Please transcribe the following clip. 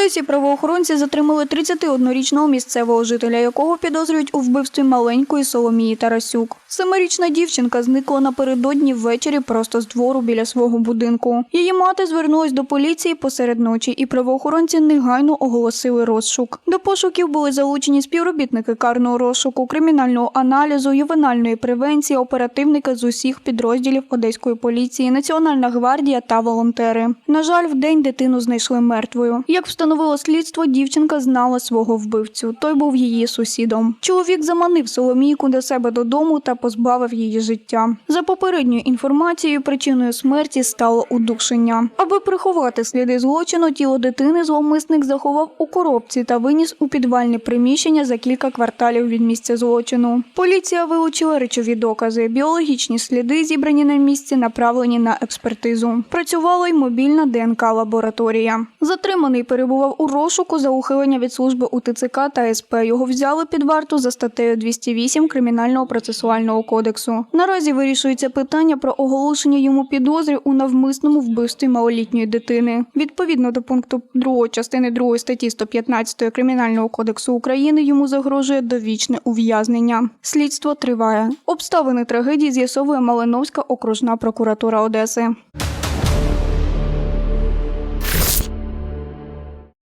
Одесі правоохоронці затримали 31-річного місцевого жителя, якого підозрюють у вбивстві маленької Соломії Тарасюк. Семирічна дівчинка зникла напередодні ввечері просто з двору біля свого будинку. Її мати звернулась до поліції посеред ночі, і правоохоронці негайно оголосили розшук. До пошуків були залучені співробітники карного розшуку, кримінального аналізу, ювенальної превенції, оперативники з усіх підрозділів одеської поліції, Національна гвардія та волонтери. На жаль, вдень дитину знайшли мертвою. Як встановило слідство, дівчинка знала свого вбивцю. Той був її сусідом. Чоловік заманив Соломійку до себе додому та позбавив її життя. За попередньою інформацією, причиною смерті стало удушення. Аби приховати сліди злочину, тіло дитини зловмисник заховав у коробці та виніс у підвальне приміщення за кілька кварталів від місця злочину. Поліція вилучила речові докази. Біологічні сліди, зібрані на місці, направлені на експертизу. Працювала й мобільна ДНК лабораторія. Затриманий перебував у розшуку за ухилення від служби у ТЦК та СП. Його взяли під варту за статтею 208 Кримінального процесуального кодексу. Наразі вирішується питання про оголошення йому підозри у навмисному вбивстві малолітньої дитини. Відповідно до пункту 2 частини 2 статті 115 Кримінального кодексу України йому загрожує довічне ув'язнення. Слідство триває. Обставини трагедії з'ясовує Малиновська окружна прокуратура Одеси.